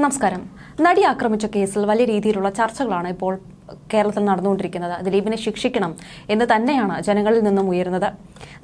നമസ്കാരം. നടി ആക്രമിച്ച കേസിൽ വലിയ രീതിയിലുള്ള ചർച്ചകളാണ് ഇപ്പോൾ കേരളത്തിൽ നടന്നുകൊണ്ടിരിക്കുന്നത്. ദിലീപിനെ ശിക്ഷിക്കണം എന്ന് തന്നെയാണ് ജനങ്ങളിൽ നിന്നും ഉയരുന്നത്.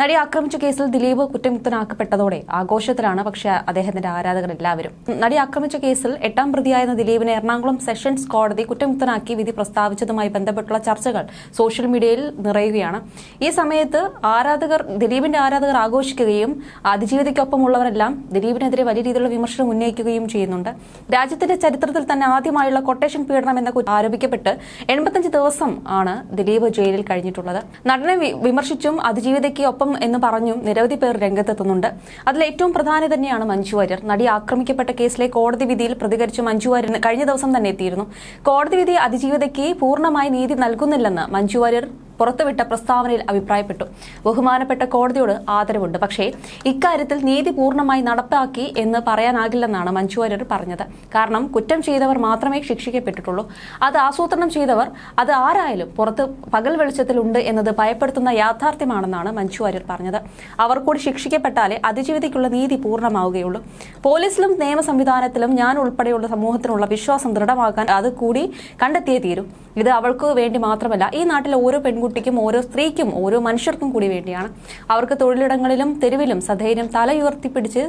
നടി ആക്രമിച്ച കേസിൽ ദിലീപ് കുറ്റമുക്തനാക്കപ്പെട്ടതോടെ ആഘോഷത്തിലാണ് പക്ഷേ അദ്ദേഹത്തിന്റെ ആരാധകർ എല്ലാവരും. നടി ആക്രമിച്ച കേസിൽ എട്ടാം പ്രതിയായിരുന്ന ദിലീപിനെ എറണാകുളം സെഷൻസ് കോടതി കുറ്റമുക്തനാക്കി വിധി പ്രസ്താവിച്ചതുമായി ബന്ധപ്പെട്ടുള്ള ചർച്ചകൾ സോഷ്യൽ മീഡിയയിൽ നിറയുകയാണ്. ഈ സമയത്ത് ആരാധകർ ദിലീപിന്റെ ആരാധകർ ആഘോഷിക്കുകയും അതിജീവിതയ്ക്കൊപ്പമുള്ളവരെല്ലാം ദിലീപിനെതിരെ വലിയ രീതിയിലുള്ള വിമർശനം ഉന്നയിക്കുകയും ചെയ്യുന്നുണ്ട്. രാജ്യത്തിന്റെ ചരിത്രത്തിൽ തന്നെ ആദ്യമായുള്ള കൊട്ടേഷൻ പീഡനം എന്ന ആരോപിക്കപ്പെട്ട് എൺപത്തഞ്ച് ദിവസം ആണ് ദിലീപ് ജയിലിൽ കഴിഞ്ഞിട്ടുള്ളത്. നടനെ വിമർശിച്ചും അതിജീവിതയ്ക്ക് ഒപ്പം എന്ന് പറഞ്ഞു നിരവധി പേർ രംഗത്തെത്തുന്നുണ്ട്. അതിൽ ഏറ്റവും പ്രധാനി തന്നെയാണ് മഞ്ജു വാര്യർ. നടി ആക്രമിക്കപ്പെട്ട കേസിലെ കോടതി വിധിയിൽ പ്രതികരിച്ച് മഞ്ജു വാര്യർ കഴിഞ്ഞ ദിവസം തന്നെ എത്തിയിരുന്നു. കോടതി വിധി അതിജീവിതയ്ക്ക് പൂർണമായി നീതി നൽകുന്നില്ലെന്ന് മഞ്ജു വാര്യർ പുറത്തുവിട്ട പ്രസ്താവനയിൽ അഭിപ്രായപ്പെട്ടു. ബഹുമാനപ്പെട്ട കോടതിയോട് ആദരവുണ്ട്. പക്ഷേ ഇക്കാര്യത്തിൽ നീതി പൂർണമായി നടപ്പാക്കി എന്ന് പറയാനാകില്ലെന്നാണ് മഞ്ജു വാര്യർ പറഞ്ഞത്. കാരണം കുറ്റം ചെയ്തവർ മാത്രമേ ശിക്ഷിക്കപ്പെട്ടിട്ടുള്ളൂ. അത് ആസൂത്രണം ചെയ്തവർ അത് ആരായാലും പുറത്ത് പകൽ വെളിച്ചത്തിലുണ്ട് എന്നത് ഭയപ്പെടുത്തുന്ന യാഥാർത്ഥ്യമാണെന്നാണ് മഞ്ജു വാര്യർ പറഞ്ഞത്. അവർ കൂടി ശിക്ഷിക്കപ്പെട്ടാലേ അതിജീവിതയ്ക്കുള്ള നീതി പൂർണമാവുകയുള്ളൂ. പോലീസിലും നിയമ സംവിധാനത്തിലും ഞാൻ ഉൾപ്പെടെയുള്ള സമൂഹത്തിനുള്ള വിശ്വാസം ദൃഢമാക്കാൻ അത് കൂടി കണ്ടെത്തിയേ തീരും. ഇത് അവൾക്ക് വേണ്ടി മാത്രമല്ല ഈ നാട്ടിലെ ഓരോ പെൺകുട്ടിക്കും ഓരോ സ്ത്രീക്കും ഓരോ മനുഷ്യർക്കും കൂടി വേണ്ടിയാണ്. അവർക്ക് തൊഴിലിടങ്ങളിലും തെരുവിലും സധൈര്യം തല ഉയർത്തിപ്പിടിച്ച്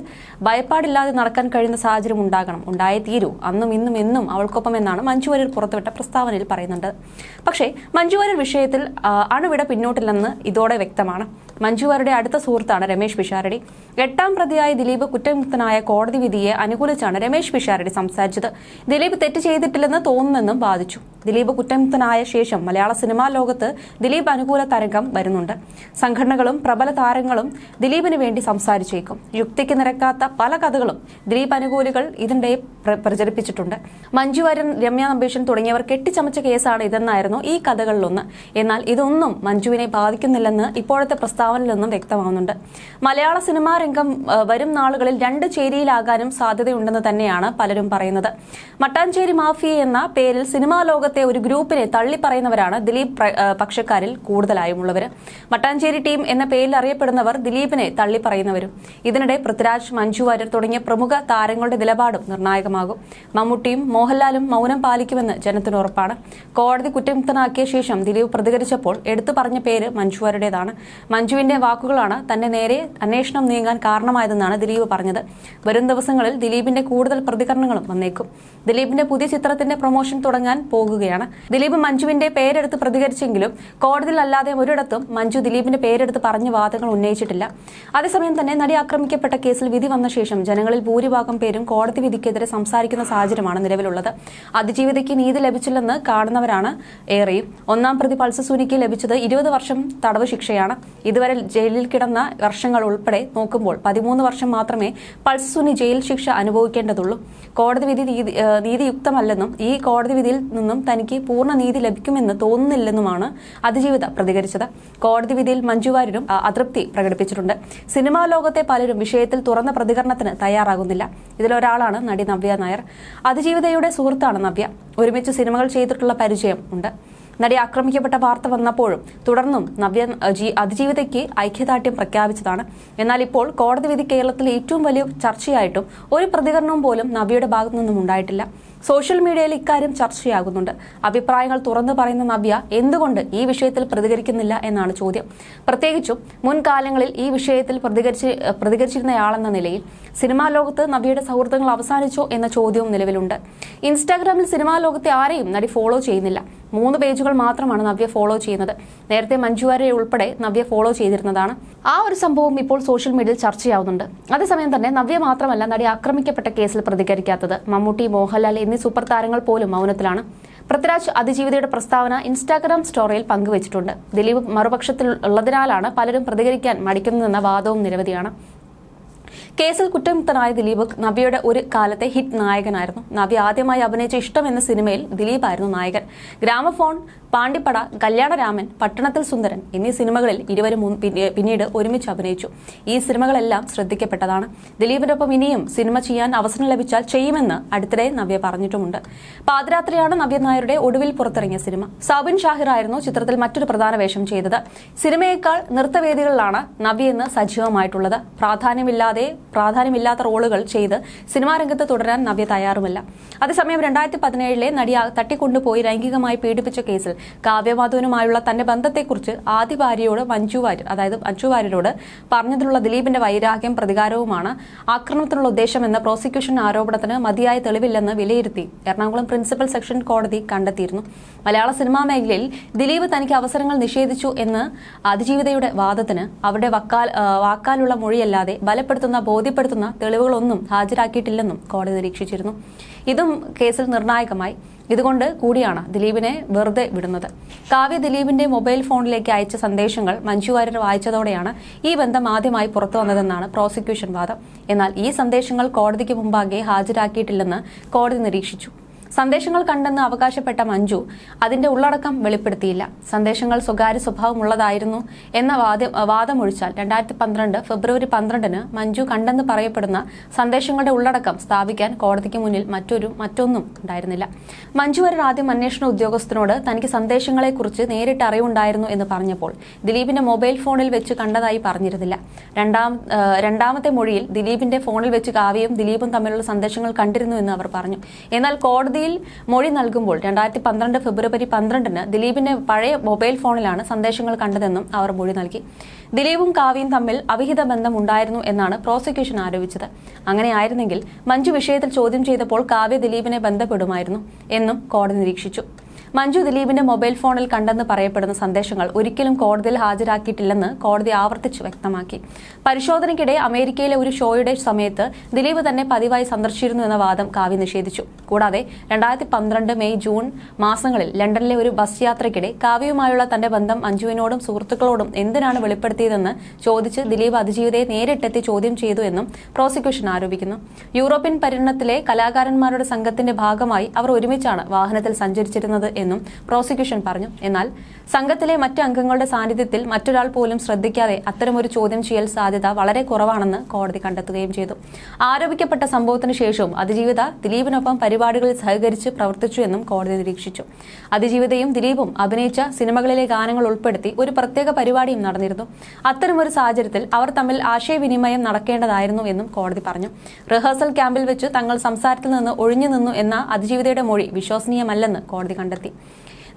ഭയപ്പാടില്ലാതെ നടക്കാൻ കഴിയുന്ന സാഹചര്യം ഉണ്ടാകണം. ഉണ്ടായേ തീരൂ. അന്നും ഇന്നും എന്നും അവൾക്കൊപ്പം എന്നാണ് മഞ്ജു വാര്യർ പുറത്തുവിട്ട പ്രസ്താവനയിൽ പറയുന്നുണ്ട്. പക്ഷേ മഞ്ജു വാര്യർ വിഷയത്തിൽ അണുവിട പിന്നോട്ടില്ലെന്ന് ഇതോടെ വ്യക്തമാണ്. മഞ്ജു വാര്യരുടെ അടുത്ത സുഹൃത്താണ് രമേശ് പിഷാരടി. എട്ടാം പ്രതിയായ ദിലീപ് കുറ്റമുക്തനായ കോടതി വിധിയെ അനുകൂലിച്ചാണ് രമേശ് പിഷാരടി സംസാരിച്ചത്. ദിലീപ് തെറ്റ് ചെയ്തിട്ടില്ലെന്ന് തോന്നുന്നെന്നും വാദിച്ചു. ദിലീപ് കുറ്റമുക്തനായ ശേഷം മലയാള സിനിമാ ലോകത്ത് ദിലീപ് അനുകൂല തരംഗം വരുന്നുണ്ട്. സംഘടനകളും പ്രബല താരങ്ങളും ദിലീപിന് വേണ്ടി സംസാരിച്ചേക്കും. യുക്തിക്ക് നിരക്കാത്ത പല കഥകളും ദിലീപ് അനുകൂലികൾ ഇതിന്റെ പ്രചരിപ്പിച്ചിട്ടുണ്ട്. മഞ്ജു വാര്യൻ രമ്യ നമ്പീഷൻ തുടങ്ങിയവർ കെട്ടിച്ചമച്ച കേസാണ് ഇതെന്നായിരുന്നു ഈ കഥകളിലൊന്ന്. എന്നാൽ ഇതൊന്നും മഞ്ജുവിനെ ബാധിക്കുന്നില്ലെന്ന് ഇപ്പോഴത്തെ പ്രസ്താവനയിൽ നിന്നും വ്യക്തമാവുന്നുണ്ട്. മലയാള സിനിമാ രംഗം വരും നാളുകളിൽ രണ്ട് ചേരിയിലാകാനും സാധ്യതയുണ്ടെന്ന് തന്നെയാണ് പലരും പറയുന്നത്. മട്ടാഞ്ചേരി മാഫിയ എന്ന പേരിൽ സിനിമാ ലോകത്തെ ഒരു ഗ്രൂപ്പിനെ തള്ളിപ്പറയുന്നവരാണ് ദിലീപ് പക്ഷക്കാരിൽ കൂടുതലായുമുള്ളവർ മട്ടാഞ്ചേരി ടീം എന്ന പേരിൽ അറിയപ്പെടുന്നവർ ദിലീപിനെ തള്ളിപ്പറയുന്നവരും. ഇതിനിടെ പൃഥ്വിരാജ് മഞ്ജു വാര്യർ തുടങ്ങിയ പ്രമുഖ താരങ്ങളുടെ നിലപാടും നിർണായകമാകും. മമ്മൂട്ടിയും മോഹൻലാലും മൗനം പാലിക്കുമെന്ന് ജനത്തിന് ഉറപ്പാണ്. കോടതി കുറ്റമുക്തനാക്കിയ ശേഷം ദിലീപ് പ്രതികരിച്ചപ്പോൾ എടുത്തു പറഞ്ഞ പേര് മഞ്ജുവാരുടേതാണ് മഞ്ജുവിന്റെ വാക്കുകളാണ് തന്റെ നേരെ അന്വേഷണം നീങ്ങാൻ കാരണമായതെന്നാണ് ദിലീപ് പറഞ്ഞത്. വരും ദിവസങ്ങളിൽ ദിലീപിന്റെ കൂടുതൽ പ്രതികരണങ്ങളും വന്നേക്കും. ദിലീപിന്റെ പുതിയ ചിത്രത്തിന്റെ പ്രൊമോഷൻ തുടങ്ങാൻ പോകുകയാണ് ദിലീപ് മഞ്ജുവിന്റെ പേരെടുത്ത് പ്രതികരിച്ചെങ്കിലും കോടതിയിൽ അല്ലാതെ ഒരിടത്തും മഞ്ജു ദിലീപിന്റെ പേരെടുത്ത് പറഞ്ഞ വാദങ്ങൾ ഉന്നയിച്ചിട്ടില്ല. അതേസമയം തന്നെ നടി ആക്രമിക്കപ്പെട്ട കേസിൽ വിധി വന്ന ശേഷം ജനങ്ങളിൽ ഭൂരിഭാഗം പേരും കോടതി വിധിക്കെതിരെ സംസാരിക്കുന്ന സാഹചര്യമാണ് നിലവിലുള്ളത്. അതിജീവിതയ്ക്ക് നീതി ലഭിച്ചില്ലെന്ന് കാണുന്നവരാണ് ഏറെയും. ഒന്നാം പ്രതി പൾസസൂനിക്ക് ലഭിച്ചത് ഇരുപത് വർഷം തടവ് ശിക്ഷയാണ്. ഇതുവരെ ജയിലിൽ കിടന്ന വർഷങ്ങൾ ഉൾപ്പെടെ നോക്കുമ്പോൾ പതിമൂന്ന് വർഷം മാത്രമേ പൾസസൂനി ജയിൽ ശിക്ഷ അനുഭവിക്കേണ്ടതുള്ളൂ. കോടതി വിധി നീതി- നീതിയുക്തമല്ലെന്നും ഈ കോടതി വിധിയിൽ നിന്നും തനിക്ക് പൂർണ നീതി ലഭിക്കുമെന്ന് തോന്നുന്നില്ലെന്നുമാണ് അതിജീവിത പ്രതികരിച്ചത്. കോടതി വിധിയിൽ മഞ്ജു വാര്യരും അതൃപ്തി പ്രകടിപ്പിച്ചിട്ടുണ്ട്. സിനിമാ ലോകത്തെ പലരും വിഷയത്തിൽ തുറന്ന പ്രതികരണത്തിന് തയ്യാറാകുന്നില്ല. ഇതിലൊരാളാണ് നടി നവ്യ നായർ. അതിജീവിതയുടെ സുഹൃത്താണ് നവ്യ. ഒരുമിച്ച് സിനിമകൾ ചെയ്തിട്ടുള്ള പരിചയം ഉണ്ട്. നടി ആക്രമിക്കപ്പെട്ട വാർത്ത വന്നപ്പോഴും തുടർന്നും നവ്യ അതിജീവിതയ്ക്ക് ഐക്യദാർഢ്യം പ്രഖ്യാപിച്ചതാണ്. എന്നാൽ ഇപ്പോൾ കോടതി വിധി കേരളത്തിലെ ഏറ്റവും വലിയ ചർച്ചയായിട്ടും ഒരു പ്രതികരണവും പോലും നവ്യയുടെ ഭാഗത്തു നിന്നും ഉണ്ടായിട്ടില്ല. സോഷ്യൽ മീഡിയയിൽ ഇക്കാര്യം ചർച്ചയാകുന്നുണ്ട്. അഭിപ്രായങ്ങൾ തുറന്നു പറയുന്ന നവ്യ എന്തുകൊണ്ട് ഈ വിഷയത്തിൽ പ്രതികരിക്കുന്നില്ല എന്നാണ് ചോദ്യം. പ്രത്യേകിച്ചും മുൻകാലങ്ങളിൽ ഈ വിഷയത്തിൽ പ്രതികരിച്ച് പ്രതികരിച്ചിരുന്നയാളെന്ന നിലയിൽ സിനിമാ ലോകത്ത് നവ്യയുടെ സൗഹൃദങ്ങൾ അവസാനിച്ചോ എന്ന ചോദ്യവും നിലവിലുണ്ട്. ഇൻസ്റ്റാഗ്രാമിൽ സിനിമാ ലോകത്തെ ആരെയും നടി ഫോളോ ചെയ്യുന്നില്ല. മൂന്ന് പേജുകൾ മാത്രമാണ് നവ്യ ഫോളോ ചെയ്യുന്നത്. നേരത്തെ മഞ്ജുവാരെ ഉൾപ്പെടെ നവ്യ ഫോളോ ചെയ്തിരുന്നതാണ്. ആ ഒരു സംഭവം ഇപ്പോൾ സോഷ്യൽ മീഡിയയിൽ ചർച്ചയാവുന്നുണ്ട് അതേസമയം തന്നെ നവ്യ മാത്രമല്ല നടി ആക്രമിക്കപ്പെട്ട കേസിൽ പ്രതികരിക്കാത്തത്. മമ്മൂട്ടി മോഹൻലാൽ എന്നീ സൂപ്പർ താരങ്ങൾ പോലും മൗനത്തിലാണ്. പൃഥ്വിരാജ് അതിജീവിതയുടെ പ്രസ്താവന ഇൻസ്റ്റാഗ്രാം സ്റ്റോറിയിൽ പങ്കുവച്ചിട്ടുണ്ട്. ദിലീപ് മറുപക്ഷത്തിൽ ഉള്ളതിനാലാണ് പലരും പ്രതികരിക്കാൻ മടിക്കുന്നതെന്ന വാദവും നിരവധിയാണ്. കേസിൽ കുറ്റമുക്തനായ ദിലീപ് നവിയുടെ ഒരു കാലത്തെ ഹിറ്റ് നായകനായിരുന്നു. നവി ആദ്യമായി അഭിനയിച്ച ഇഷ്ടം എന്ന സിനിമയിൽ ദിലീപായിരുന്നു നായകൻ. ഗ്രാമഫോൺ പാണ്ടിപ്പട കല്യാണരാമൻ പട്ടണത്തിൽ സുന്ദരൻ എന്നീ സിനിമകളിൽ ഇരുവരും പിന്നീട് ഒരുമിച്ച് അഭിനയിച്ചു. ഈ സിനിമകളെല്ലാം ശ്രദ്ധിക്കപ്പെട്ടതാണ്. ദിലീപിനൊപ്പം ഇനിയും സിനിമ ചെയ്യാൻ അവസരം ലഭിച്ചാൽ ചെയ്യുമെന്ന് അടുത്തിടെ നവ്യ പറഞ്ഞിട്ടുമുണ്ട്. പാതിരാത്രിയാണ് നവ്യ നായരുടെ ഒടുവിൽ പുറത്തിറങ്ങിയ സിനിമ. സൗബിൻ ഷാഹിർ ആയിരുന്നു ചിത്രത്തിൽ മറ്റൊരു പ്രധാന വേഷം ചെയ്തത്. സിനിമയേക്കാൾ നൃത്തവേദികളിലാണ് നവ്യ ഇന്ന് സജീവമായിട്ടുള്ളത്. പ്രാധാന്യമില്ലാതെ പ്രാധാന്യമില്ലാതെ പ്രാധാന്യമില്ലാത്ത റോളുകൾ ചെയ്ത് സിനിമാ രംഗത്ത് തുടരാൻ നവ്യ തയ്യാറുമല്ല. അതേസമയം രണ്ടായിരത്തി പതിനേഴിലെ നടി തട്ടിക്കൊണ്ടുപോയി ലൈംഗികമായി പീഡിപ്പിച്ച കേസിൽ കാവ്യമാധവനുമായുള്ള തന്റെ ബന്ധത്തെക്കുറിച്ച് ആദ്യ ഭാര്യയോട് മഞ്ജു വാര്യർ അതായത് മഞ്ജു വാര്യരോട് പറഞ്ഞതിലുള്ള ദിലീപിന്റെ വൈരാഗ്യം പ്രതികാരവുമാണ് ആക്രമണത്തിനുള്ള ഉദ്ദേശമെന്ന പ്രോസിക്യൂഷൻ ആരോപണത്തിന് മതിയായ തെളിവില്ലെന്ന് വിലയിരുത്തി എറണാകുളം പ്രിൻസിപ്പൽ സെക്ഷൻ കോടതി കണ്ടെത്തിയിരുന്നു. മലയാള സിനിമാ മേഖലയിൽ ദിലീപ് തനിക്ക് അവസരങ്ങൾ നിഷേധിച്ചു എന്ന് അതിജീവിതയുടെ വാദത്തിന് അവരുടെ വാക്കാലുള്ള മൊഴിയല്ലാതെ ബലപ്പെടുത്തുന്ന ബോധ്യപ്പെടുത്തുന്ന തെളിവുകളൊന്നും ഹാജരാക്കിയിട്ടില്ലെന്നും കോടതി നിരീക്ഷിച്ചിരുന്നു. ഇതും കേസിൽ നിർണായകമായി. ഇതുകൊണ്ട് കൂടിയാണ് ദിലീപിനെ വെറുതെ വിടുന്നത്. കാവ്യ ദിലീപിന്റെ മൊബൈൽ ഫോണിലേക്ക് അയച്ച സന്ദേശങ്ങൾ മഞ്ജു വാര്യർ വായിച്ചതോടെയാണ് ഈ ബന്ധം ആദ്യമായി പുറത്തു വന്നതെന്നാണ് പ്രോസിക്യൂഷൻ വാദം. എന്നാൽ ഈ സന്ദേശങ്ങൾ കോടതിക്ക് മുമ്പാകെ ഹാജരാക്കിയിട്ടില്ലെന്ന് കോടതി നിരീക്ഷിച്ചു. സന്ദേശങ്ങൾ കണ്ടെന്ന് അവകാശപ്പെട്ട മഞ്ജു അതിന്റെ ഉള്ളടക്കം വെളിപ്പെടുത്തിയില്ല. സന്ദേശങ്ങൾ സ്വകാര്യ സ്വഭാവമുള്ളതായിരുന്നു എന്ന വാദം വാദമൊഴിച്ചാൽ രണ്ടായിരത്തി പന്ത്രണ്ട് ഫെബ്രുവരി പന്ത്രണ്ടിന് മഞ്ജു കണ്ടെന്ന് പറയപ്പെടുന്ന സന്ദേശങ്ങളുടെ ഉള്ളടക്കം സ്ഥാപിക്കാൻ കോടതിക്ക് മുന്നിൽ മറ്റൊരു മറ്റൊന്നും ഉണ്ടായിരുന്നില്ല. മഞ്ജു വരെ ആദ്യം അന്വേഷണ ഉദ്യോഗസ്ഥനോട് തനിക്ക് സന്ദേശങ്ങളെക്കുറിച്ച് നേരിട്ട് അറിവുണ്ടായിരുന്നു എന്ന് പറഞ്ഞപ്പോൾ ദിലീപിന്റെ മൊബൈൽ ഫോണിൽ വെച്ച് കണ്ടതായി പറഞ്ഞിരുന്നില്ല. രണ്ടാം രണ്ടാമത്തെ മൊഴിയിൽ ദിലീപിന്റെ ഫോണിൽ വെച്ച് കാവ്യയും ദിലീപും തമ്മിലുള്ള സന്ദേശങ്ങൾ കണ്ടിരുന്നു എന്ന് അവർ പറഞ്ഞു. എന്നാൽ കോടതിയിൽ മൊഴി നൽകുമ്പോൾ രണ്ടായിരത്തി പന്ത്രണ്ട് ഫെബ്രുവരി പന്ത്രണ്ടിന് ദിലീപിന്റെ പഴയ മൊബൈൽ ഫോണിലാണ് സന്ദേശങ്ങൾ കണ്ടതെന്നും അവർ മൊഴി നൽകി. ദിലീപും കാവ്യയും തമ്മിൽ അവിഹിത ബന്ധം ഉണ്ടായിരുന്നു എന്നാണ് പ്രോസിക്യൂഷൻ ആരോപിച്ചത്. അങ്ങനെയായിരുന്നെങ്കിൽ മഞ്ജു വിഷയത്തിൽ ചോദ്യം ചെയ്തപ്പോൾ കാവ്യ ദിലീപിനെ ബന്ധപ്പെടുമായിരുന്നു എന്നും കോടതി നിരീക്ഷിച്ചു. മഞ്ജു ദിലീപിന്റെ മൊബൈൽ ഫോണിൽ കണ്ടെന്ന് പറയപ്പെടുന്ന സന്ദേശങ്ങൾ ഒരിക്കലും കോടതിയിൽ ഹാജരാക്കിയിട്ടില്ലെന്ന് കോടതി ആവർത്തിച്ച് വ്യക്തമാക്കി. പരിശോധനയ്ക്കിടെ അമേരിക്കയിലെ ഒരു ഷോയുടെ സമയത്ത് ദിലീപ് തന്നെ പതിവായി സന്ദർശിച്ചിരുന്നു എന്ന വാദം കാവ്യ നിഷേധിച്ചു. കൂടാതെ രണ്ടായിരത്തി പന്ത്രണ്ട് മെയ് ജൂൺ മാസങ്ങളിൽ ലണ്ടനിലെ ഒരു ബസ് യാത്രയ്ക്കിടെ കാവ്യയുമായുള്ള തന്റെ ബന്ധം മഞ്ജുവിനോടും സുഹൃത്തുക്കളോടും എന്തിനാണ് വെളിപ്പെടുത്തിയതെന്ന് ചോദിച്ച് ദിലീപ് അതിജീവിതയെ നേരിട്ടെത്തി ചോദ്യം ചെയ്തു എന്നും പ്രോസിക്യൂഷൻ ആരോപിക്കുന്നു. യൂറോപ്യൻ പര്യടനത്തിലെ കലാകാരന്മാരുടെ സംഘത്തിന്റെ ഭാഗമായി അവർ ഒരുമിച്ചാണ് വാഹനത്തിൽ സഞ്ചരിച്ചിരുന്നത് എന്നും പ്രോസിക്യൂഷൻ പറഞ്ഞു. എന്നാൽ സംഘത്തിലെ മറ്റ് അംഗങ്ങളുടെ സാന്നിധ്യത്തിൽ മറ്റൊരാൾ പോലും ശ്രദ്ധിക്കാതെ അത്തരമൊരു ചോദ്യം ചെയ്യൽ സാധ്യത വളരെ കുറവാണെന്ന് കോടതി കണ്ടെത്തുകയും ചെയ്തു. ആരോപിക്കപ്പെട്ട സംഭവത്തിന് ശേഷവും അതിജീവിത ദിലീപിനൊപ്പം പരിപാടികളിൽ സഹകരിച്ച് പ്രവർത്തിച്ചു എന്നും കോടതി നിരീക്ഷിച്ചു. അതിജീവിതയും ദിലീപും അഭിനയിച്ച സിനിമകളിലെ ഗാനങ്ങൾ ഉൾപ്പെടുത്തി ഒരു പ്രത്യേക പരിപാടിയും നടന്നിരുന്നു. അത്തരമൊരു സാഹചര്യത്തിൽ അവർ തമ്മിൽ ആശയവിനിമയം നടക്കേണ്ടതായിരുന്നു എന്നും കോടതി പറഞ്ഞു. റിഹേഴ്സൽ ക്യാമ്പിൽ വെച്ച് തങ്ങൾ സംസാരത്തിൽ നിന്ന് ഒഴിഞ്ഞു നിന്നു എന്ന അതിജീവിതയുടെ മൊഴി വിശ്വസനീയമല്ലെന്ന് കോടതി കണ്ടെത്തി.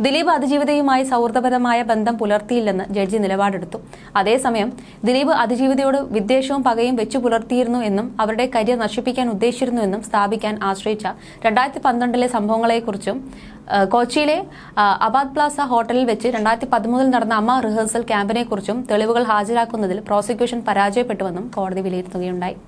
ദിലീപ് അതിജീവിതയുമായി സൗഹൃദപരമായ ബന്ധം പുലർത്തിയില്ലെന്ന് ജഡ്ജി നിലപാടെടുത്തു. അതേസമയം ദിലീപ് അതിജീവിതയോട് വിദ്വേഷവും പകയും വെച്ചു പുലർത്തിയിരുന്നു എന്നും അവരുടെ കരിയർ നശിപ്പിക്കാൻ ഉദ്ദേശിച്ചിരുന്നുവെന്നും സ്ഥാപിക്കാൻ ആശ്രയിച്ച രണ്ടായിരത്തി പന്ത്രണ്ടിലെ സംഭവങ്ങളെക്കുറിച്ചും കൊച്ചിയിലെ അബാദ് പ്ലാസ ഹോട്ടലിൽ വെച്ച് രണ്ടായിരത്തി പതിമൂന്നിൽ നടന്ന അമ്മ റിഹേഴ്സൽ ക്യാമ്പിനെക്കുറിച്ചും തെളിവുകൾ ഹാജരാക്കുന്നതിൽ പ്രോസിക്യൂഷൻ പരാജയപ്പെട്ടുവെന്നും കോടതി വിലയിരുത്തുകയുണ്ടായി.